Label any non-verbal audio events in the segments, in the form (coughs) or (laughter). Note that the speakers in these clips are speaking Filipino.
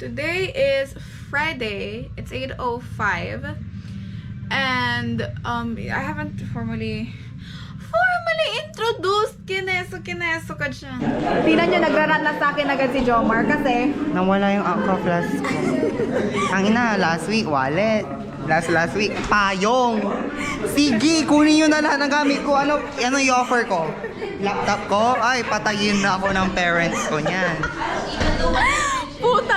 Today is Friday. It's 8.05. And, um, I haven't formally formally introduced kineso kineso ka dyan. Tingnan nyo, nagraran na sa akin agad si Jomar kasi Nawala yung aqua flask ko. Ang ina, last week, wallet. Last last week, payong. Sige, kunin nyo na lahat ng gamit ko. Ano, ano i-offer ko? Laptop ko? Ay, patayin na ako ng parents ko niyan. (laughs)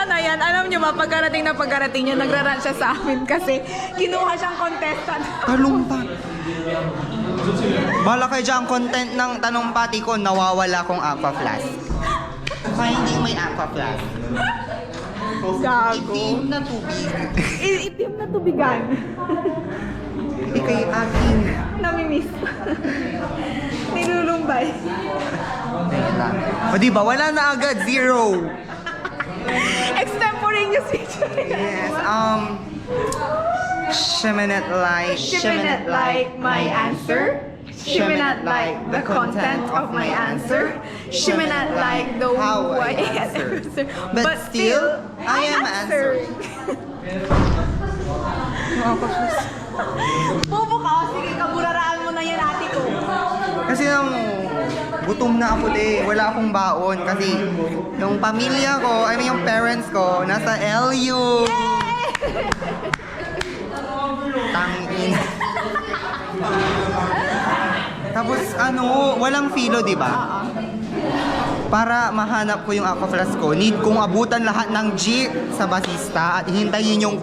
Puta na yan. Alam nyo ba, pagkarating na pagkarating niya, nagraran siya sa amin kasi kinuha siyang contestant. Talumpan. Bala kayo dyan, content ng tanong pati ko, nawawala kong aqua flask. Finding my aqua flask. Gago. Itim na tubig. I- itim na tubigan. Hindi kayo aking. Namimiss. Nilulumbay. Ayun lang. O diba, wala na agad, zero. (laughs) Extemporaneous picture. Yes, um, Shiminet like, She may not like my answer. She may not like the content of my answer. She may not like the How way I answer. But still, I am answering. (laughs) Bobo ka. Sige, kaburaraan mo na yan, ate ko. Kasi nang gutom na ako eh. Wala akong baon kasi yung pamilya ko, I mean yung parents ko, nasa LU. Tangin. Tapos ano, walang filo, di ba? Para mahanap ko yung aqua flask ko, need kong abutan lahat ng jeep sa basista at hintayin yung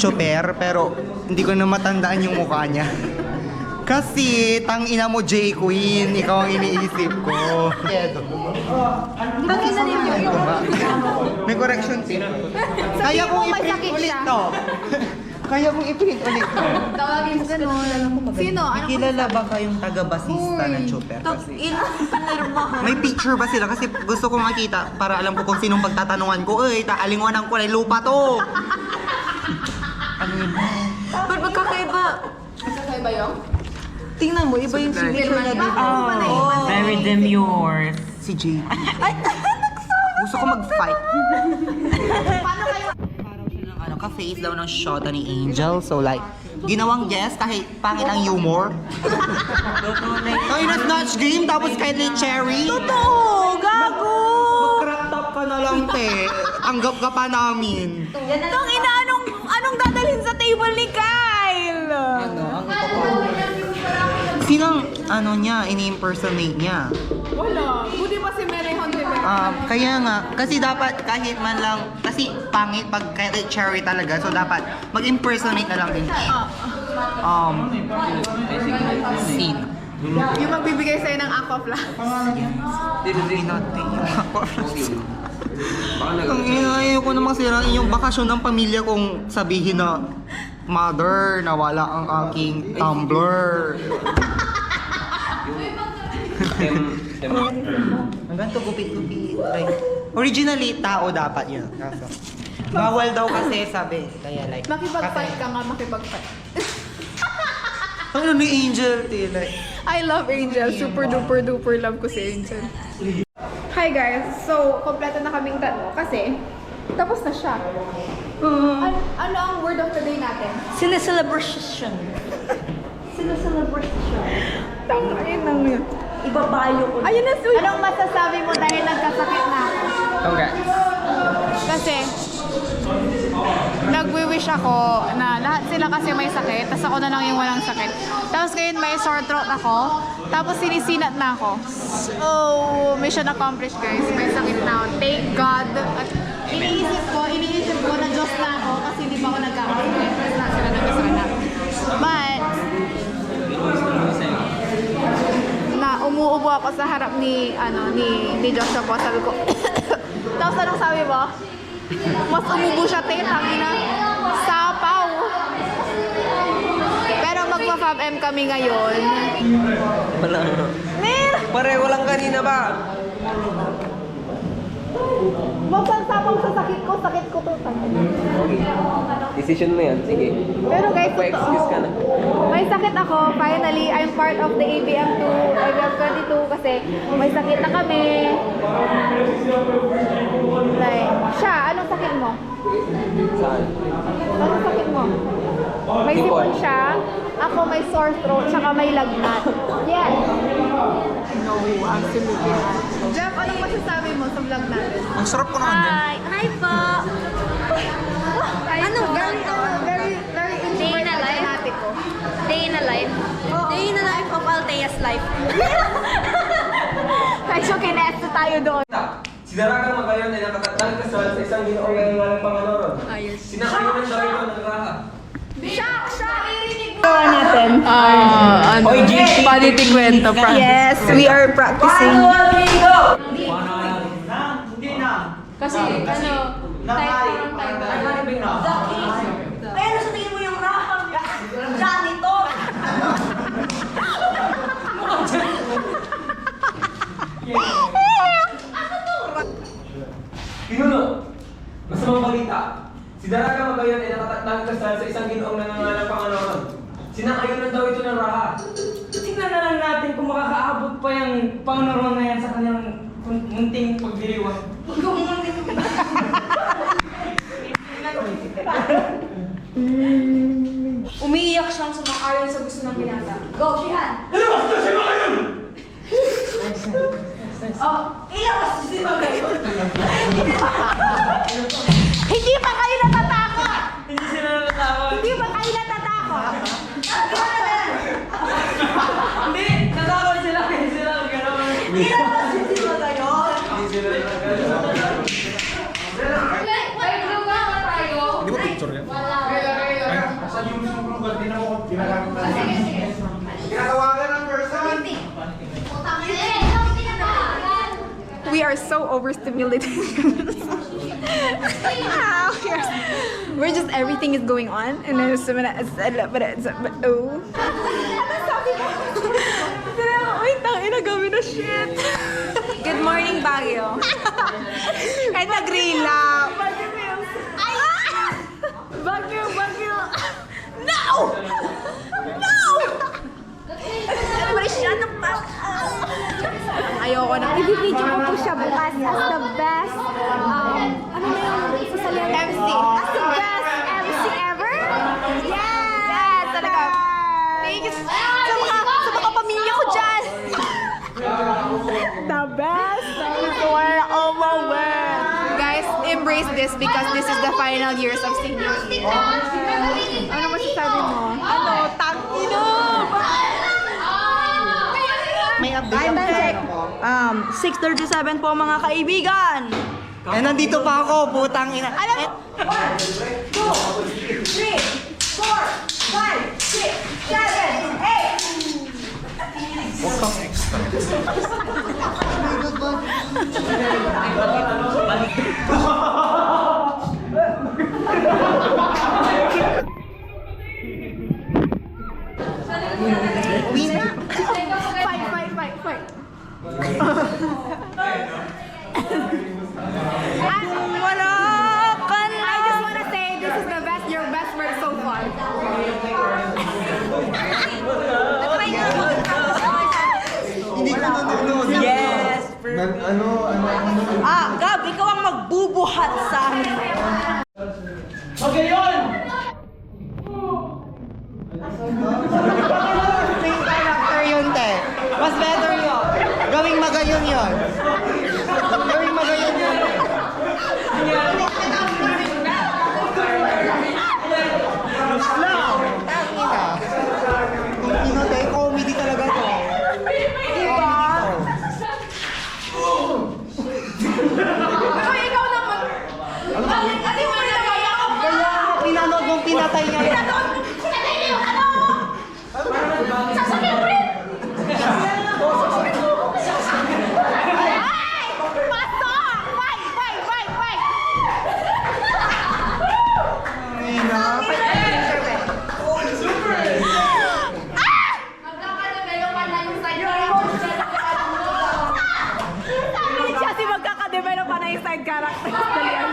chopper, pero hindi ko na matandaan yung mukha niya. Kasi, tang ina mo, J. Queen, ikaw ang iniisip ko. Edo. Bakit na rin yun? Ito ba? May correction pin. Kaya kong i-print ulit to. (laughs) Kaya kong i-print ulit to. Tawagin mo gano'n. Sino? Ano Kilala ba kayong taga-basista ng chopper? Kasi may picture ba sila? Kasi gusto ko makita para alam ko kung sinong pagtatanungan ko. Uy, taalingwanan ko na lupa to. ano yun? Ba't magkakaiba? Magkakaiba yun? Tingnan mo, iba yung signature na dito. Oh, very demure. Si J. (laughs) Gusto ko mag-fight. Paano kayo? Parang siya ng ano, ka-face daw ng shota ni Angel. So like, ginawang guess kahit pangit ang humor. (laughs) Ay, na snatch game tapos kahit ni Cherry. Totoo! Gago! Mag-crop top ka na lang, te. Tanggap ka pa namin. Tang ina, anong, anong dadalhin sa table ni Kyle? Ano, ang Sinang, ano niya, ini-impersonate niya? Wala. Buti pa si Merehon de Um, kaya nga, kasi dapat kahit man lang, kasi pangit pag kahit cherry talaga, so dapat mag-impersonate na lang din. Um, scene. Yung magbibigay sa'yo ng aqua flask. Hindi natin yung Ang inayo ko namang sirang yung bakasyon ng pamilya kong sabihin na Mother, nawala ang aking tumbler. Hanggang to gupit-gupit. Like, originally, tao dapat yun. Kaso, bawal daw kasi, sabi. Kaya like, Makipag-fight ka nga, makipag-fight. (laughs) Ano ni Angel, te, like, I love Angel. Super duper duper love ko si Angel. Hi guys! So, kompleto na kaming tatlo kasi tapos na siya. An- ano ang word of the day natin? Sine-celebration. Sine-celebration. Tang, ayun lang yun. Ibabayo ko. Ayun na, sweet. Anong masasabi mo dahil nagkasakit na ako? congrats. Kasi, nagwi-wish ako na lahat sila kasi may sakit, tapos ako na lang yung walang sakit. Tapos ngayon may sore throat ako, tapos sinisinat na ako. So, mission accomplished guys. May sakit na ako. Thank God. At iniisip ko, iniisip ko na Diyos na ako kasi hindi pa ako nagkakasakit. Tapos na sila nagkasakit na. But, na umuubo ako sa harap ni ano ni ni Joshua po. Sabi ko (coughs) tapos anong sabi mo? Mas umubo siya te tangina. Sapaw. Pero magpa-fab M kami ngayon. Wala. Nil Pareho lang kanina ba? Magsasapaw sa sakit ko sakit ko to tangina Decision mo yan. Sige. pero guys Pa-excuse ka na. may sakit ako finally I'm part of the ABM2 ABM22 kasi may sakit na kami like Siya, anong sakit mo? Saan? Anong? May Sipon. siya, ako may sore throat, tsaka may lagnat. Yes. No, absolutely not. Jeff, anong masasabi mo sa vlog natin? Ang sarap ko naman dyan. Hi! Hi po! Ano ba? Very, uh, very, very Day in a introvert life? fanatic ko. Day in a life. Day in a life of Altea's life. (laughs) So kinesta tayo doon. Si Daragang Magayon ay nakatatang kasal sa isang ginoong ng Panginoon. Ayos. Sinakayunan daw ito ng raha. Ah, ano? Oy, GT. Paniti kwento, Yes, we are practicing. Kasi, ano, type type. Pero sa tingin mo yung rahang janitor. Pinuno! Masamang balita. Si Daragang Magayon ay nakatatang kasal sa isang ginoong ng Panginoon. Sinakayunan daw ito ng raha. Tingnan na lang natin kung makakaabot pa yung Panginoon na yan sa kanyang munting pagdiriwang. Umiiyak siyang sumang-ayon sa gusto ng binata. Go, Shihan! Oh, ilabas si Magayon! (laughs) are so overstimulated. (laughs) (laughs) We're- just everything is going on and then so but but but oh. Ano sabi mo? Wait, tangina gawin na shit. Good morning, Baguio. Ay, nag-relap. Ay! Bagyo, bagyo. (laughs) No! No! Ayoko na. I-video ko po siya bukas as the best, um, ano na yung sasalihan? MC. As the best MC ever? Yes! Yes, talaga. Thank you. Sa mga, sa mga pamilya ko dyan. the best. We're overwhelmed. Guys, embrace this because this is the final years of senior year. Ano masasabi mo? Ano? Tangina! May update ako sa ano ko. Um, 6.37 po mga kaibigan. Eh, nandito pa ako, putang ina. Alam mo, Three, four, five, six, seven, eight. fight, (laughs) Kung wala ka na. I just wanna say this is the best, your best work so far. Hindi ko nanonood. Yes. Nag, ano, ano, ano. Ah, Gab, ikaw ang magbubuhat sa amin. Magayon! Main character yun, te. Mas better yun. Gawing magayon yun. Gawing magayon yun. Lang! Tangina. Kung ino, te, comedy talaga to. Diba? Pero ikaw naman. Ano mo nagaya ka? Kaya, pinanood mong pinatay niya. Sasakyan mo rin! Pasok! Fight, fight, fight, fight! Sabi ni Chelsea, magkakadevelop pa na yung side characters. Dalian.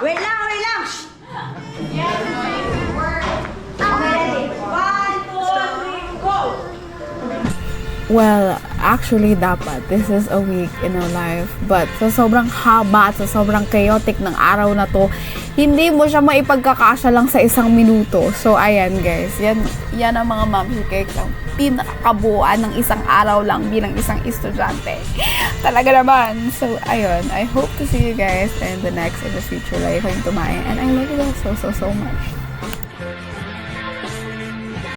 Wait lang, wait lang. Shh. Okay, ready? One, two, three, go! Well, actually dapat. This is a week in our life. But sa sobrang haba at sa sobrang chaotic ng araw na to hindi mo siya maipagkakasya lang sa isang minuto. So ayan guys. Yan, yan ang mga mommy cakes ang pinakakabuuan ng isang araw lang bilang isang estudyante. (laughs) Talaga naman. So ayun. I hope to see you guys in the next in the future. Like yung tumain and I love you guys so so so much